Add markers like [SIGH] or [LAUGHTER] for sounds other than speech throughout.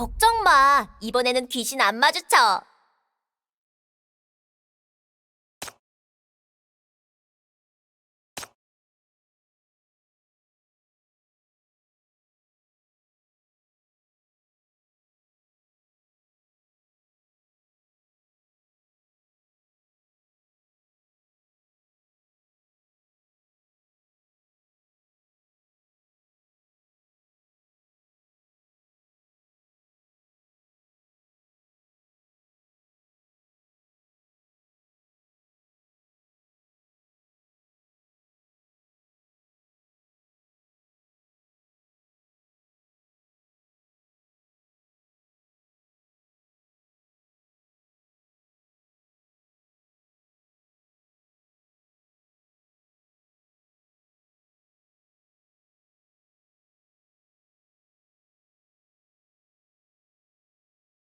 걱정 마. 이번에는 귀신 안 마주쳐.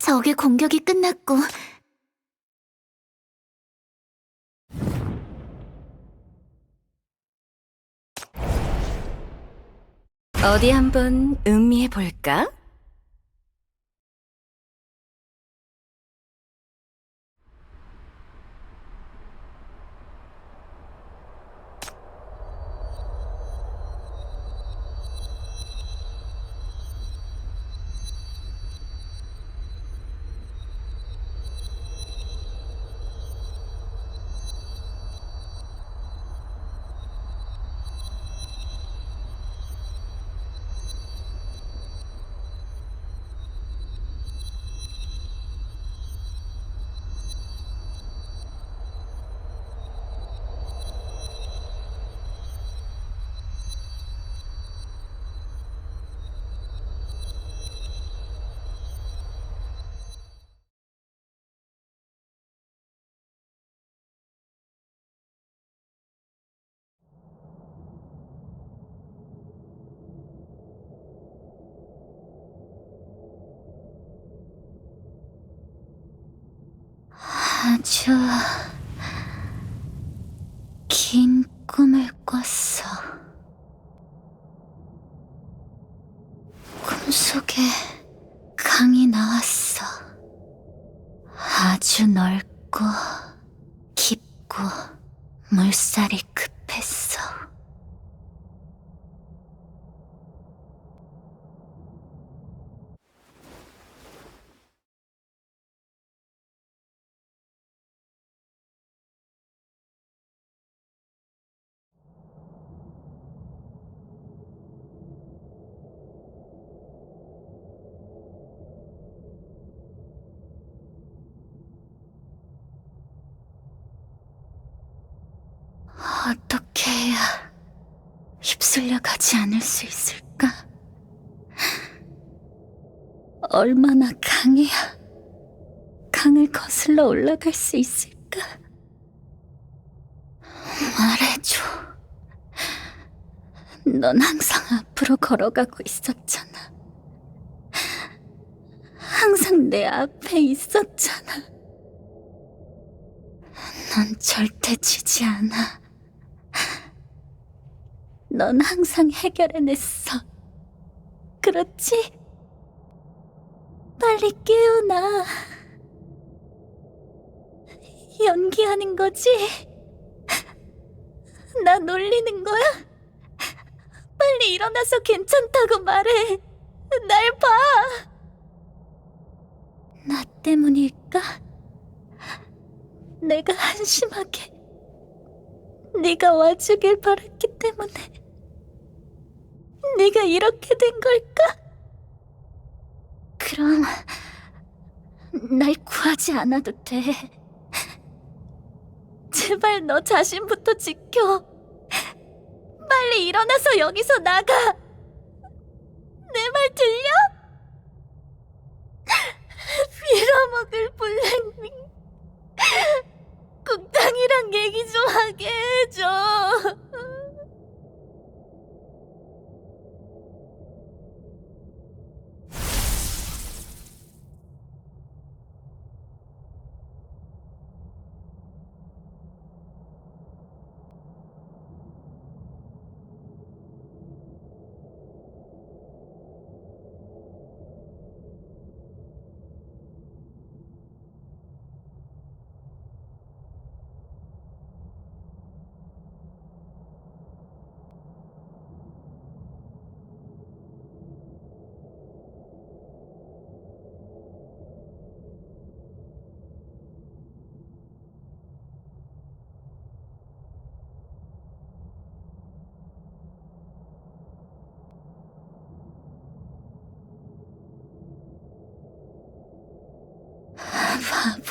적의 공격이 끝났고 어디 한번 음미해 볼까? 아주 긴 꿈을 꿨어. 꿈속에 강이 나왔어. 아주 넓고 깊고 물살이 급했어. 어떻게 해야 휩쓸려 가지 않을 수 있을까? 얼마나 강해야 강을 거슬러 올라갈 수 있을까? 말해줘. 넌 항상 앞으로 걸어가고 있었잖아. 항상 내 앞에 있었잖아. 넌 절대 지지 않아. 넌 항상 해결해냈어. 그렇지? 빨리 깨어나. 연기하는 거지? 나 놀리는 거야? 빨리 일어나서 괜찮다고 말해. 날 봐. 나 때문일까? 내가 한심하게 네가 와주길 바랐기 때문에 네가 이렇게 된 걸까? 그럼 날 구하지 않아도 돼. 제발 너 자신부터 지켜. 빨리 일어나서 여기서 나가. 내 말 들려? 빌어먹을 블랙밍. 국장이랑 얘기 좀 하게 해줘.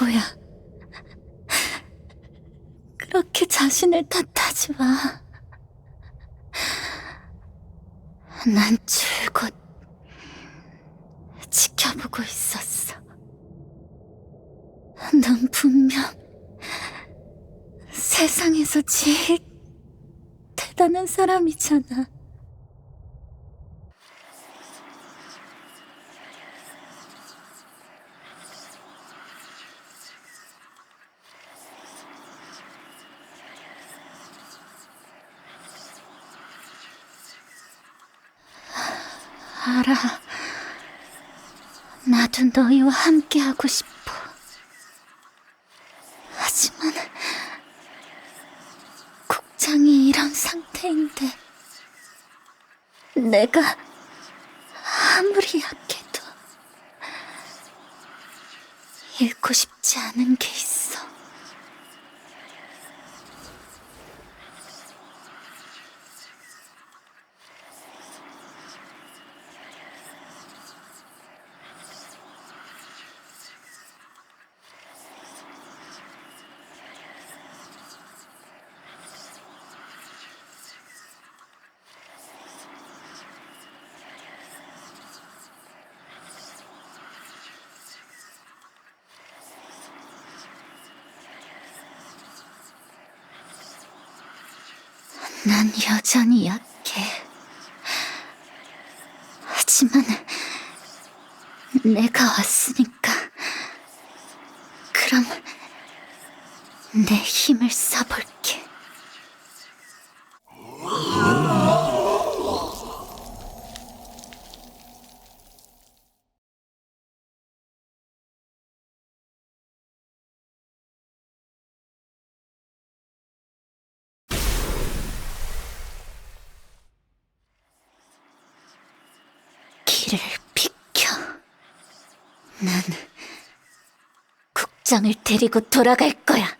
바보야. 그렇게 자신을 탓하지 마. 난 줄곧 지켜보고 있었어. 넌 분명 세상에서 제일 대단한 사람이잖아. 알아. 나도 너희와 함께하고 싶어. 하지만 국장이 이런 상태인데 내가 아무리 약해도 잃고 싶지 않은 게 있어. 난 여전히 약해. 하지만 내가 왔으니까 그럼 내 힘을 써볼게. 길을 비켜. 난 국장을 데리고 돌아갈 거야.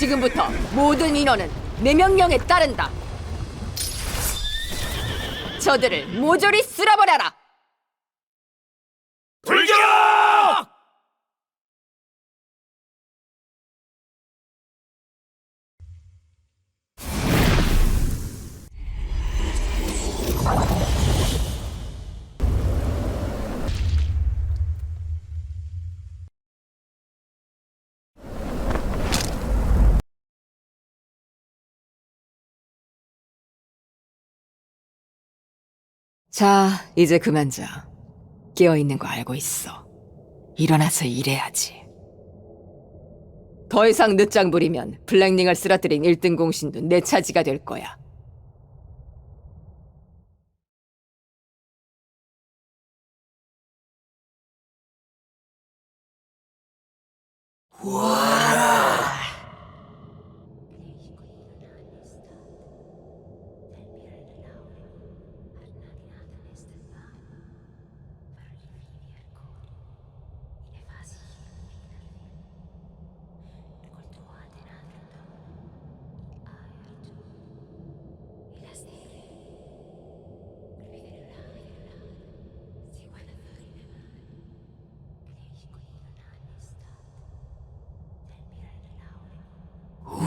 지금부터 모든 인원은 내 명령에 따른다. 저들을 모조리 쓸어버려라. 자, 이제 그만 자. 깨어 있는 거 알고 있어. 일어나서 일해야지. 더 이상 늦장 부리면 블랙닝을 쓰러뜨린 1등 공신도 내 차지가 될 거야.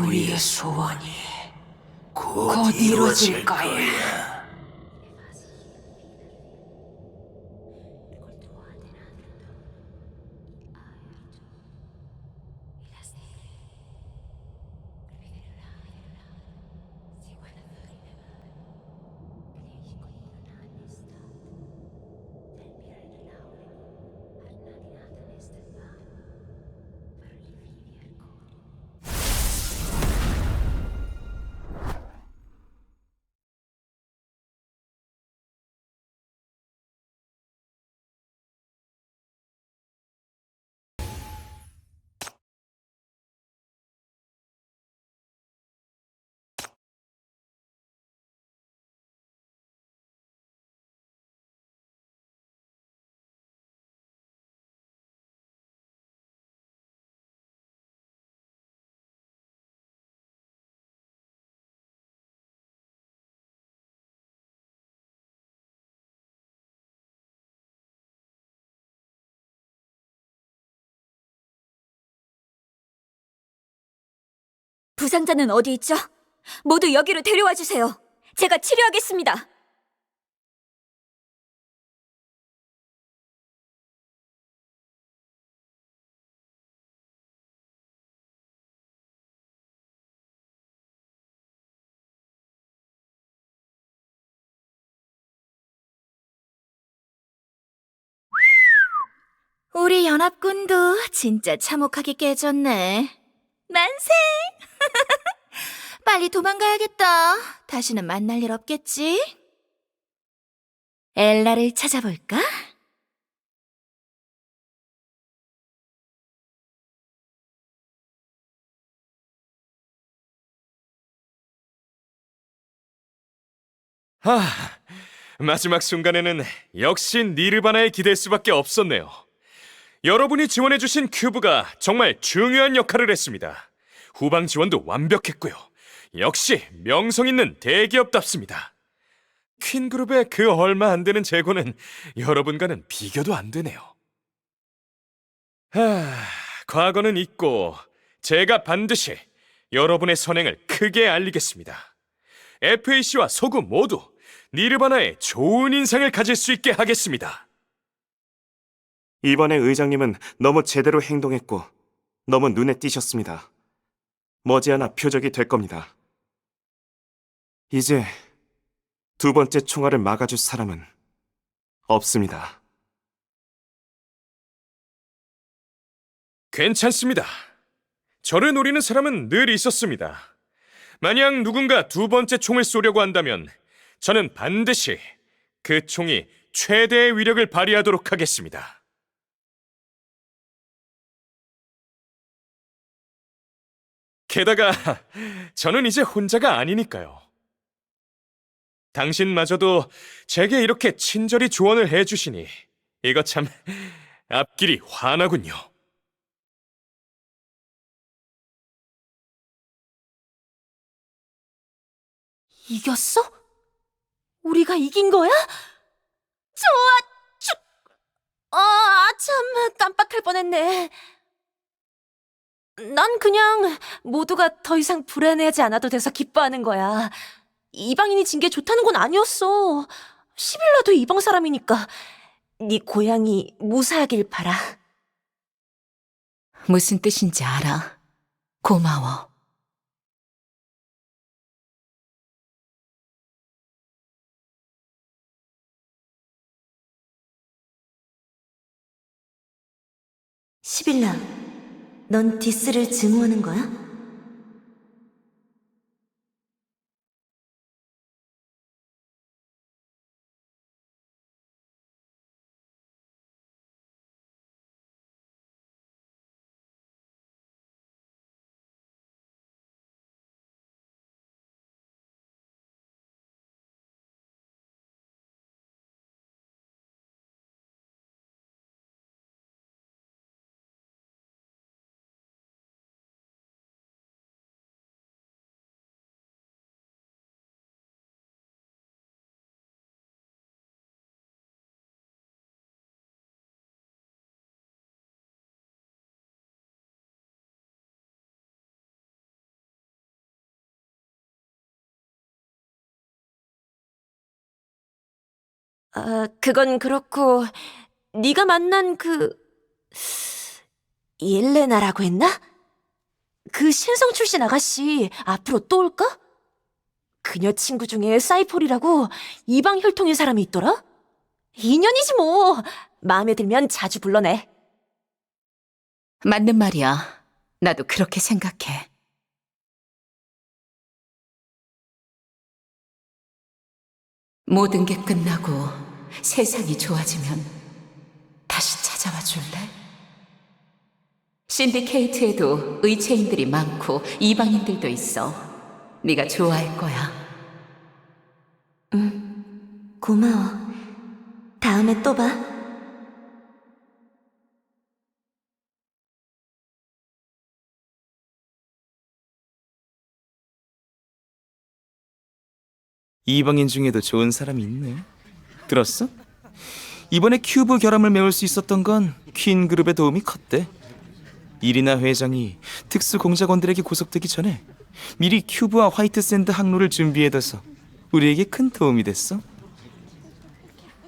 우리의 소원이 곧 이루어질 거야. 부상자는 어디 있죠? 모두 여기로 데려와 주세요. 제가 치료하겠습니다. 우리 연합군도 진짜 참혹하게 깨졌네. 만세! [LAUGHS] 빨리 도망가야겠다. 다시는 만날 일 없겠지? 엘라를 찾아볼까? 하, 마지막 순간에는 역시 니르바나에 기댈 수밖에 없었네요. 여러분이 지원해주신 큐브가 정말 중요한 역할을 했습니다. 후방 지원도 완벽했고요. 역시 명성 있는 대기업답습니다. 퀸그룹의 그 얼마 안 되는 재고는 여러분과는 비교도 안 되네요. 하, 과거는 잊고 제가 반드시 여러분의 선행을 크게 알리겠습니다. FAC와 소구 모두 니르바나에 좋은 인상을 가질 수 있게 하겠습니다. 이번에 의장님은 너무 제대로 행동했고 너무 눈에 띄셨습니다. 머지않아 표적이 될 겁니다. 이제 두 번째 총알을 막아줄 사람은 없습니다. 괜찮습니다. 저를 노리는 사람은 늘 있었습니다. 만약 누군가 두 번째 총을 쏘려고 한다면 저는 반드시 그 총이 최대의 위력을 발휘하도록 하겠습니다. 게다가 [LAUGHS] 저는 이제 혼자가 아니니까요. 당신마저도 제게 이렇게 친절히 조언을 해주시니 이거 참 [LAUGHS] 앞길이 환하군요. 이겼어? 우리가 이긴 거야? 좋아, 죽... 어, 아, 참, 깜빡할 뻔했네. 난 그냥 모두가 더 이상 불안해하지 않아도 돼서 기뻐하는 거야. 이방인이 진 게 좋다는 건 아니었어. 시빌라도 이방 사람이니까. 네 고향이 무사하길 바라. 무슨 뜻인지 알아. 고마워. 시빌라, 넌 디스를 증오하는 거야? 아, 그건 그렇고 네가 만난 그 옐레나라고 했나? 그 신성 출신 아가씨 앞으로 또 올까? 그녀 친구 중에 사이폴이라고 이방 혈통인 사람이 있더라? 인연이지 뭐. 마음에 들면 자주 불러내. 맞는 말이야. 나도 그렇게 생각해. 모든 게 끝나고 세상이 좋아지면 다시 찾아와 줄래? 신디케이트에도 의체인들이 많고 이방인들도 있어. 네가 좋아할 거야. 고마워. 다음에 또 봐. 이방인 중에도 좋은 사람이 있네. 들었어? 이번에 큐브 결함을 메울 수 있었던 건 퀸 그룹의 도움이 컸대. 이리나 회장이 특수 공작원들에게 구속되기 전에 미리 큐브와 화이트 샌드 항로를 준비해둬서 우리에게 큰 도움이 됐어.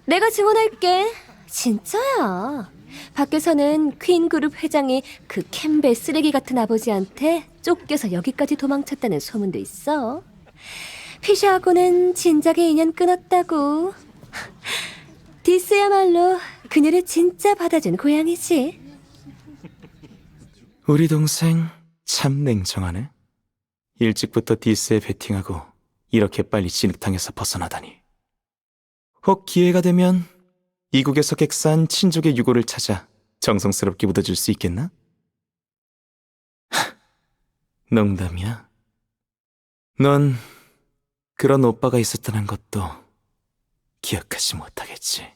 내가 증언할게. 진짜야. 밖에서는 퀸 그룹 회장이 그 캠벨 쓰레기 같은 아버지한테 쫓겨서 여기까지 도망쳤다는 소문도 있어. 피샤하고는 진작에 인연 끊었다고. 디스야말로 그녀를 진짜 받아준 고양이지. 우리 동생 참 냉정하네. 일찍부터 디스에 베팅하고 이렇게 빨리 진흙탕에서 벗어나다니. 혹 기회가 되면 이국에서 객사한 친족의 유고를 찾아 정성스럽게 묻어줄 수 있겠나? 하, 농담이야. 넌 그런 오빠가 있었다는 것도 기억하지 못하겠지.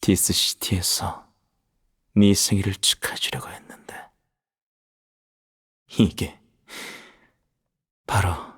디스시티에서 네 생일을 축하해주려고 했는데 이게 바로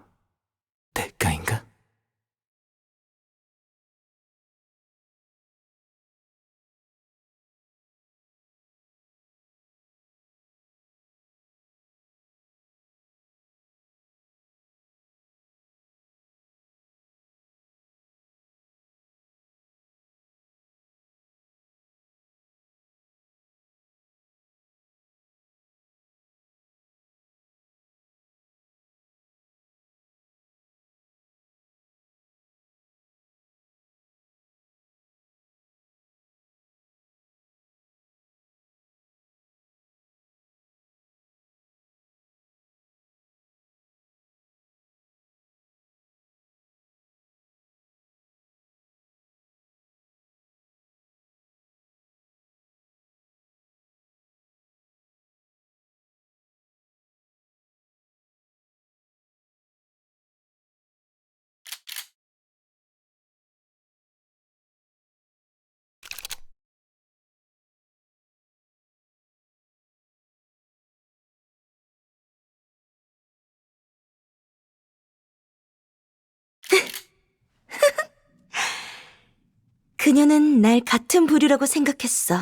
그녀는 날 같은 부류라고 생각했어.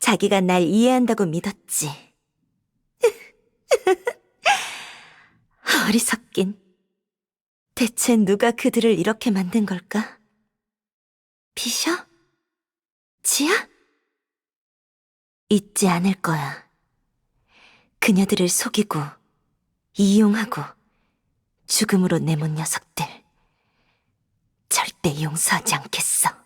자기가 날 이해한다고 믿었지. [LAUGHS] 어리석긴. 대체 누가 그들을 이렇게 만든 걸까? 비셔? 지야? 잊지 않을 거야. 그녀들을 속이고, 이용하고, 죽음으로 내몬 녀석들. 절대 용서하지 않겠어.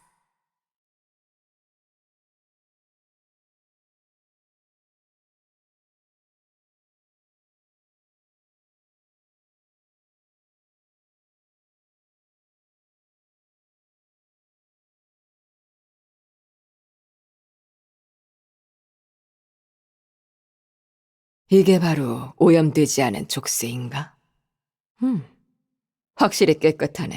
이게 바로 오염되지 않은 족쇄인가? 음, 확실히 깨끗하네.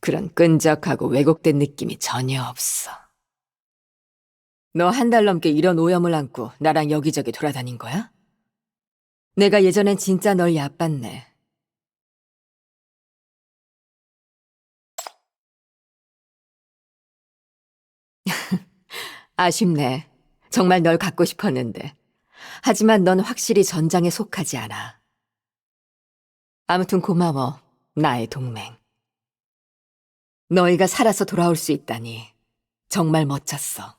그런 끈적하고 왜곡된 느낌이 전혀 없어. 너 한 달 넘게 이런 오염을 안고 나랑 여기저기 돌아다닌 거야? 내가 예전엔 진짜 널 얕봤네. [LAUGHS] 아쉽네. 정말 널 갖고 싶었는데. 하지만 넌 확실히 전장에 속하지 않아. 아무튼 고마워, 나의 동맹. 너희가 살아서 돌아올 수 있다니 정말 멋졌어.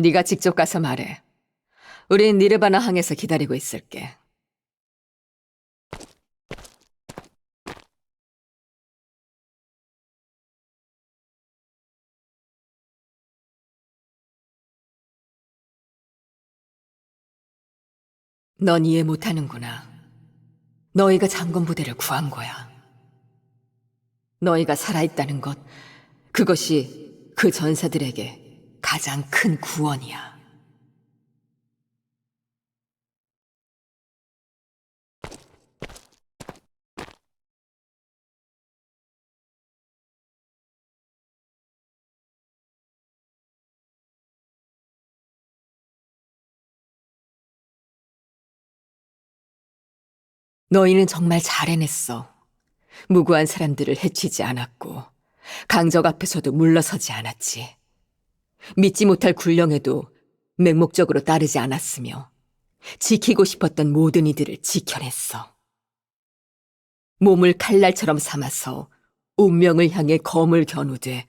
네가 직접 가서 말해. 우린 니르바나 항에서 기다리고 있을게. 넌 이해 못하는구나. 너희가 장군 부대를 구한 거야. 너희가 살아있다는 것, 그것이 그 전사들에게 가장 큰 구원이야. 너희는 정말 잘 해냈어. 무고한 사람들을 해치지 않았고, 강적 앞에서도 물러서지 않았지. 믿지 못할 굴령에도 맹목적으로 따르지 않았으며, 지키고 싶었던 모든 이들을 지켜냈어. 몸을 칼날처럼 삼아서 운명을 향해 검을 겨누되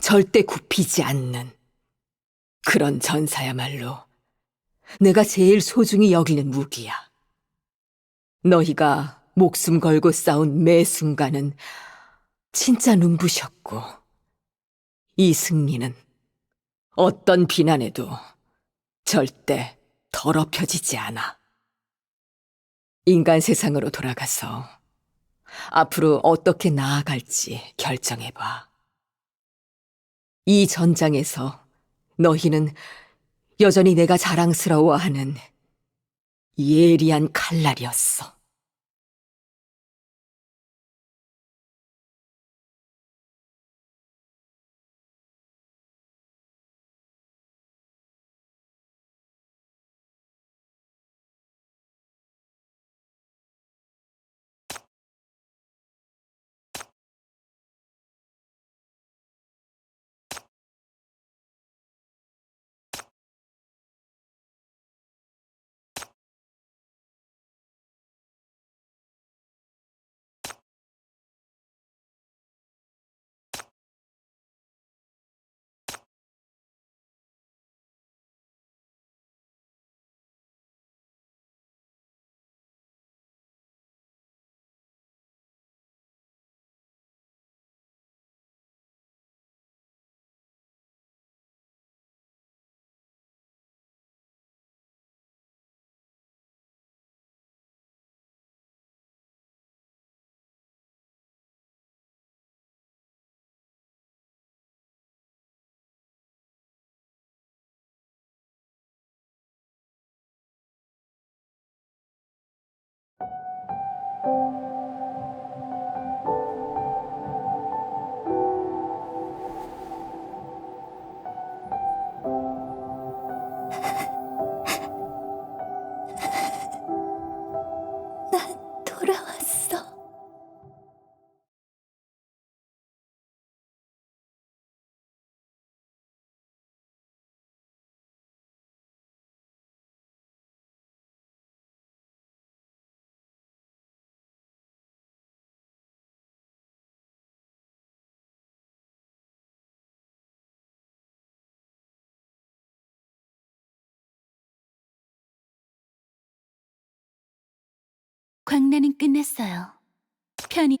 절대 굽히지 않는 그런 전사야말로 내가 제일 소중히 여기는 무기야. 너희가 목숨 걸고 싸운 매 순간은 진짜 눈부셨고, 이 승리는 어떤 비난에도 절대 더럽혀지지 않아. 인간 세상으로 돌아가서 앞으로 어떻게 나아갈지 결정해봐. 이 전장에서 너희는 여전히 내가 자랑스러워하는 예리한 칼날이었어. 돌아 광란은 끝났어요. 편히